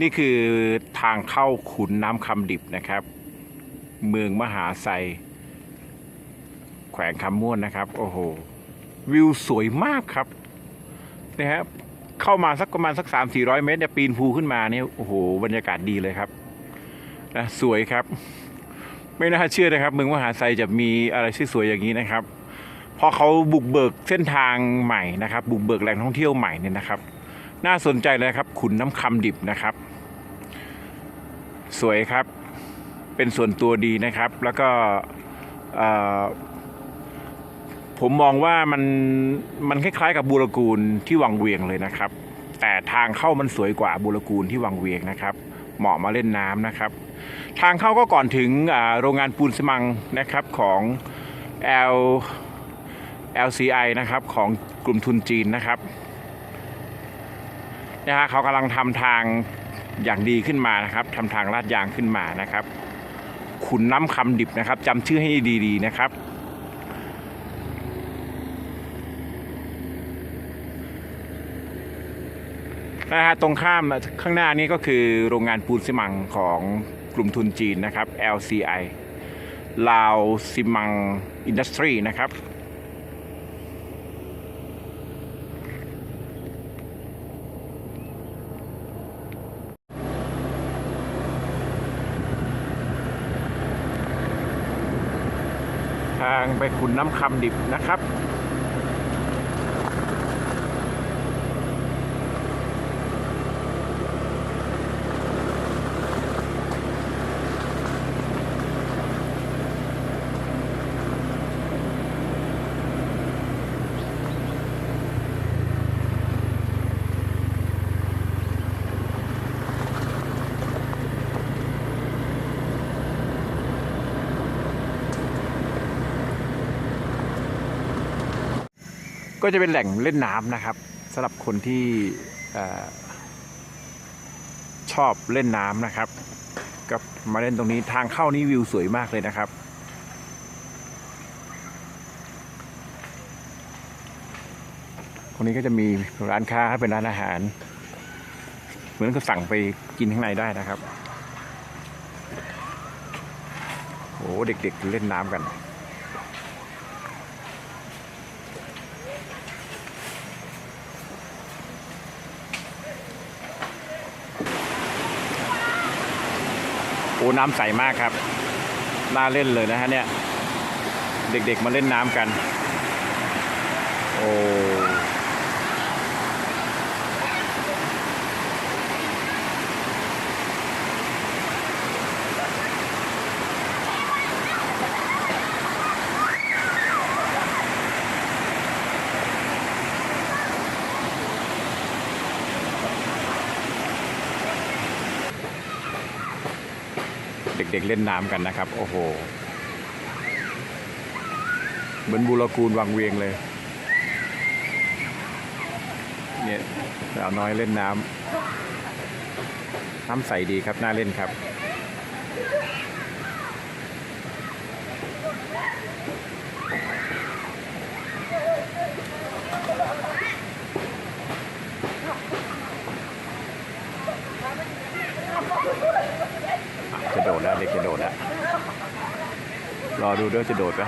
นี่คือทางเข้าขุนน้ำคำดิบนะครับ เมืองมหาไซแขวงคำม่วนนะครับ โอ้โห วิวสวยมากครับนะครับเข้ามาสักประมาณสักสามสี่ร้อยเมตรเนี่ยปีนภูขึ้นมาเนี่ยโอ้โห บรรยากาศดีเลยครับนะสวยครับ ไม่น่าเชื่อนะครับ เมืองมหาไซจะมีอะไรที่สวยอย่างนี้นะครับเพราะเขาบุกเบิกเส้นทางใหม่นะครับ บุกเบิกแหล่งท่องเที่ยวใหม่เนี่ยนะครับ น่าสนใจเลยครับ ขุนน้ำคำดิบนะครับ สวยครับ เป็นส่วนตัวดีนะครับ แล้วก็ผมมองว่ามันมันคล้ายๆ กับบูรกูลที่วังเวียงเลยนะครับ แต่ทางเข้ามันสวยกว่าบูรกูลที่วังเวียงนะครับ เหมาะมาเล่นน้ำนะครับ ทางเข้าก็ก่อนถึงโรงงานปูนซีมังนะครับของ L LCI นะครับของกลุ่มทุนจีนนะครับ นะฮะเขากำลังทำทางอย่างดีขึ้นมานะครับทำทางลาดยางขึ้นมานะครับ ขุนน้ำคำดิบนะครับจำชื่อให้ดีๆนะครับนะฮะตรงข้ามข้างหน้านี้ก็คือโรงงานปูนซีมังของกลุ่มทุนจีนนะครับ LCI ลาวซีมังอินดัสทรีนะครับ ไปขุนน้ำคำดิบนะครับ ก็จะเป็นแหล่งเล่นน้ำนะครับสำหรับคนที่ชอบเล่นน้ำนะครับ ก็มาเล่นตรงนี้ทางเข้านี่วิวสวยมากเลยนะครับ ตรงนี้ก็จะมีร้านค้าเป็นร้านอาหาร เหมือนก็สั่งไปกินข้างในได้นะครับโอ้เด็กๆเล่นน้ำกัน โอ้น้ำใสมากครับน่าเล่นเลยนะฮะเนี่ย เด็กๆมาเล่นน้ำกัน โอ้ ด็กๆเล่นน้ำกันนะครับ โอ้โห เหมือนบูรกูลวังเวียงเลย เนี่ยสาวน้อยเล่นน้ำน้ำใสดีครับ น่าเล่นครับ จะโดดแล้ว เด็กจะโดดแล้ว รอดูด้วยจะโดดไหม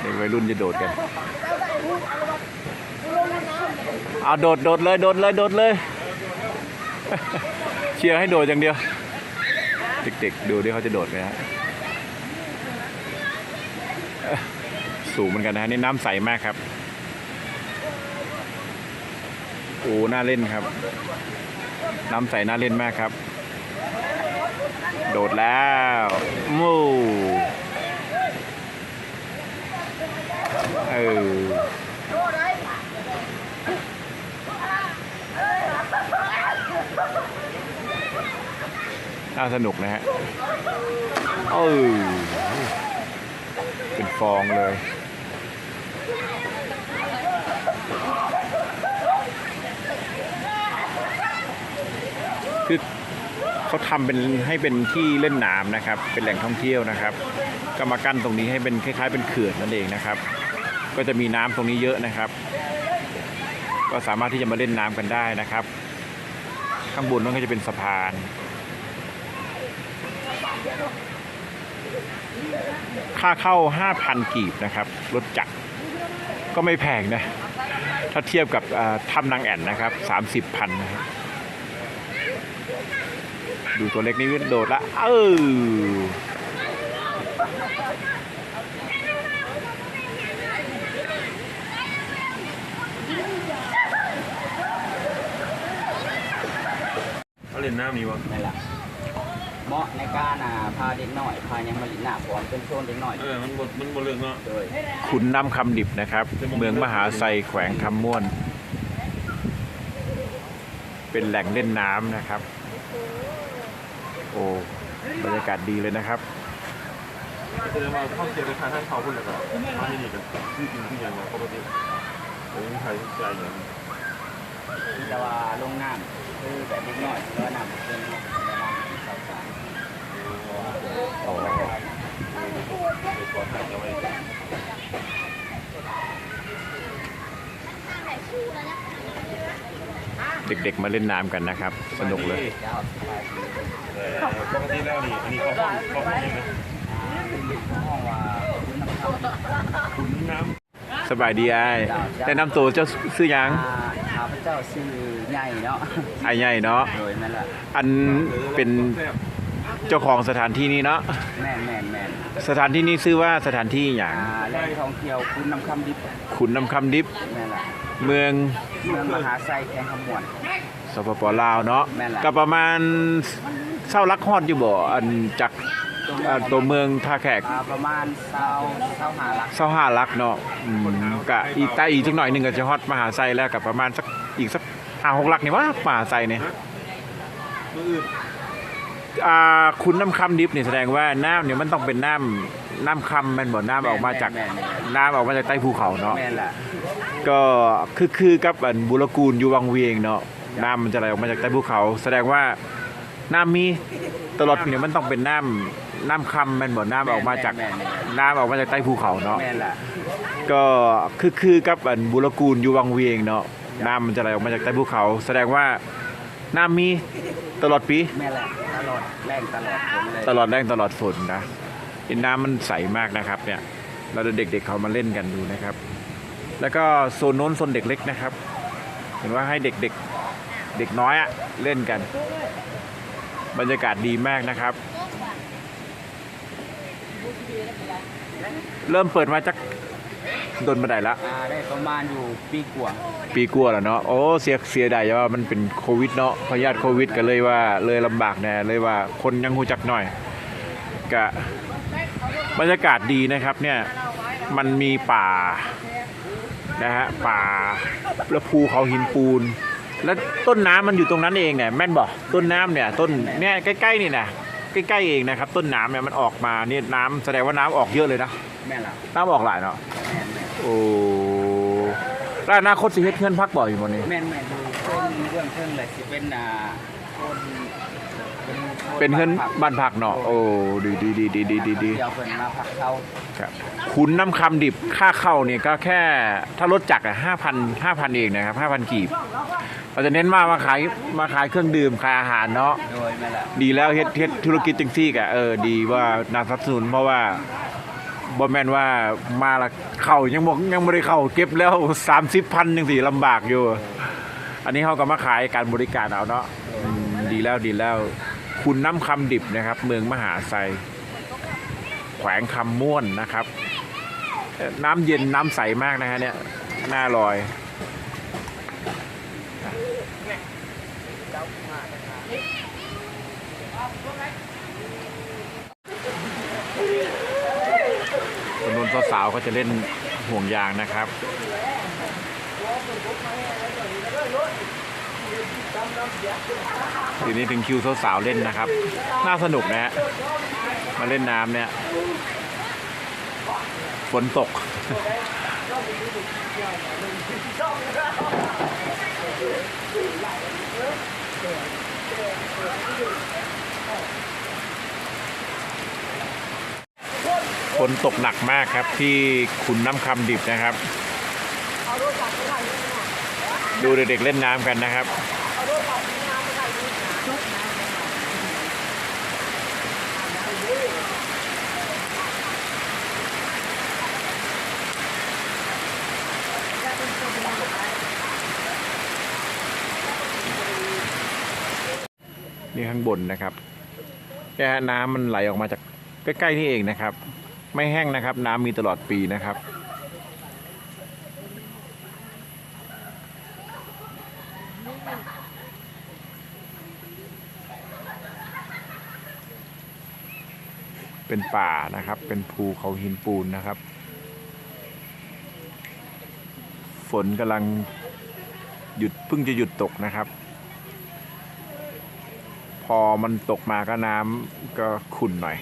เด็กวัยรุ่นจะโดดกัน เอาโดดโดดเลยโดดเลยโดดเลย เชียร์ให้โดดอย่างเดียว เด็กๆดูดิเขาจะโดดไหมฮะเอ้อสูงเหมือนกันนะฮะนี่น้ำใสมากครับ โอ้ น่าเล่นครับ น้ำใสน่าเล่นมากครับ โดดแล้วมูเออน่าสนุกนะฮะเออเป็นฟองเลย คือเขาทำเป็นให้เป็นที่เล่นน้ำนะครับ เป็นแหล่งท่องเที่ยวนะครับ ก็มากั้นตรงนี้ให้เป็นคล้ายๆ เป็นเขื่อนนั่นเองนะครับ ก็จะมีน้ำตรงนี้เยอะนะครับ ก็สามารถที่จะมาเล่นน้ำกันได้นะครับ ข้างบนนั่นก็จะเป็นสะพานค่าเข้า 5,000 กีบนะครับ รถจักรก็ไม่แพงนะ ถ้าเทียบกับถ้ำนางแอ่นนะครับ 30พันนะครับ ดูตัวเล็กนี่โดดละเออเขาเล่นน้ำนี่วะนั่นแหละเหมาะในการอ่าพาเด็กน้อย พายังมาลินหน้าพร้อมเป็นโซนเด็กน้อยเออมันบดมันบดเรื่องเนาะ โดยขุนน้ำคำดิบนะครับ เมืองมหาไซแขวงคำม่วน เป็นแหล่งเล่นน้ำนะครับ โโอ้บรรยากาศดีเลยนะครับแสดงว่าเข้าเชียร์ในทางท่านเขาพูดแล้วก็มาที่นี่กันที่จริงที่ย่างปกติผมใครใจอย่างแต่ว่าลงน้ำคือแบบเด็กน้อยแล้วน้ำเป็นน้ำเป็นน้ำสาวสารโอ้เด็กๆมาเล่นน้ำกันนะครับ สนุกเลย เจ้าสบายดีแต่ปกติแล้วนี่อันนี้เขาห้องเขาห้องนี่นะห้องว่าคุณน้ำคำขุนน้สบายดีไอ้แต่นำตัวเจ้าซื้อหยังอ่าข้าพเจ้าชื่อใหญ่เนาะไอ้ใหญ่เนาะ โดยนั่นแหละอันำเป็นแซ่บเจ้าของสถานที่นี้เนาะ แม่นแม่นแม่นสถานที่นี้ชื่อว่าสถานที่อย่างอ่าแหล่งท่องเที่ยวคุณน้ำคำดิบขุนน้ำคำดิบนั่นแหละเมืองเมืองมหาไซแข่งขมวน สปปลาวเนาะ แม่นล่ะ ก็ประมาณ เศร้าลักฮอดอยู่บ่อันจากอ่าตัวเมืองท่าแขกอ่าประมาณเศร้าเศร้าหาหลักเศร้าห้าลักเนาะอืมกะอีกใต้อีกจักหน่อยหนึงก็จะฮอดมหาไซแล้วกับประมาณสักอีกสักห้าหกลักนี่ว่ามหาไซเนี่ยมืออื่นอ่าคุณน้ำคำดิบนี่แสดงว่าน้ำเนี่ยมันต้องเป็นน้ำน้ำคำแมันบ่น้ำออกมาจากแม่นแม่นแม่นน้ำออกมาจากใต้ภูเขาเนาะ แม่นแหละก็คือคือกับอันบุรกูลอยู่วังเวียงเนาะน้ำมันจะไหลออกมาจากใต้ภูเขา แสดงว่า น้ำมีตลอดเนี่ยมันต้องเป็นน้ำน้ำคำแมันบ่น้ำออกมาจากแม่นแม่นน้ำออกมาจากใต้ภูเขาเนาะ แม่นแหละก็คือคือกับอันบุรกูลอยู่วังเวียงเนาะน้ำมันจะไหลออกมาจากใต้ภูเขา แสดงว่าน้ำมีตลอดปี แม่นแหละตลอดแรงตลอดผลเลยตลอดแรงตลอดฝนนะเห็นน้ำมันใสมากนะครับเนี่ยเราเด็กๆเขามาเล่นกันดูนะครับ แล้วก็โซนโน้นโซนเด็กเล็กนะครับ เห็นว่าให้เด็กๆเด็กน้อยอะเล่นกัน บรรยากาศดีมากนะครับ เริ่มเปิดมาจากโดนบันไดละอ่าได้ประมาณอยู่ปีกว่าปีกลัวแล้วเนาะโอ้เสียเสียดายว่ามันเป็นโควิดเนาะพยาธิโควิดก็เลยว่าเลยลำบากแน่เลยว่าคนยังหูจักหน่อยกะบรรยากาศดีนะครับเนี่ยมันมีป่านะฮะป่าแล้วภูเขาหินปูน แล้วต้นน้ำมันอยู่ตรงนั้นเองเนี่ยแม่นบอกต้นน้ำเนี่ยต้นเนี่ยใกล้ๆนี่นะใกล้ๆเองนะครับ ต้นน้ำเนี่ยมันออกมาเนี่ยน้ำแสดงว่าน้ำออกเยอะเลยนะแม่นละน้ำออกหลายเนาะแม่นแม่นโอ้แล้วอนาคตสิเฮ็ดเงินพักบ่อยอยู่บ่นี่แม่นแม่นดูเป็นเรื่องเครื่องเลยสิเป็นอ่าคนเป็นเงินผักบ้านพักเนาะโอ้ดีดีดีดีดีดีดีเดี๋ยวเพิ่นมาผักเขาครับคุณน้ำคำดิบค่าเข้าเนี่ยก็แค่ถ้ารถจักรอะห้าพันห้าพันเองนะครับห้าพันกีบ เราจะเน้นมามาขายมาขายเครื่องดื่มขายอาหารเนาะโดยแม่นละดีแล้วเฮ็ดเฮ็ดธุรกิจจังซี่กะเออดีว่านาสนับสนุนเพราะว่าบ่แม่นว่ามาละเข้ายังบ่ยังบ่ได้เข้าเก็บแล้ว30,000จังซี่ลำบากอยู่ อันนี้เขาก็มาขายการบริการเอาเนาะอืมดีแล้วดีแล้ว คุณน้ำคำดิบนะครับ เมืองมหาไซแขวงคำม่วนนะครับเอ่อน้ำเย็นน้ำใสมากนะฮะเนี่ยหน้าลอย คนนู้นสาวๆก็จะเล่นห่วงยางนะครับทีนี้ถึงคิวสาวๆเล่นนะครับ น่าสนุกนะฮะมาเล่นน้ำเนี่ยฝนตก ฝนตกหนักมากครับที่ขุนน้ำคำดิบนะครับ ดูเด็กๆเล่นน้ำกันนะครับ นี่ข้างบนนะครับแค่น้ำมันไหลออกมาจากใกล้ๆนี่เองนะครับ ไม่แห้งนะครับ น้ำมีตลอดปีนะครับเป็นป่านะครับ เป็นภูเขาหินปูนนะครับ ฝนกำลังหยุดเพิ่งจะหยุดตกนะครับ พอมันตกมาก็น้ำก็ขุ่นหน่อย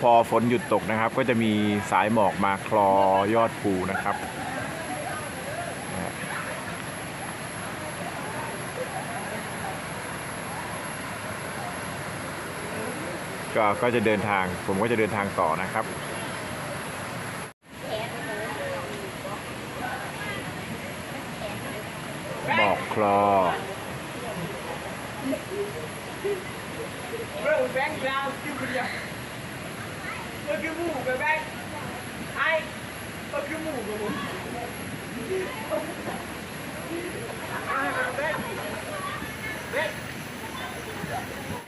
พอฝนหยุดตกนะครับ ก็จะมีสายหมอกมาคลอยอดภูนะครับก็ก็จะเดินทางผมก็จะเดินทางต่อนะครับ บอกคลอเ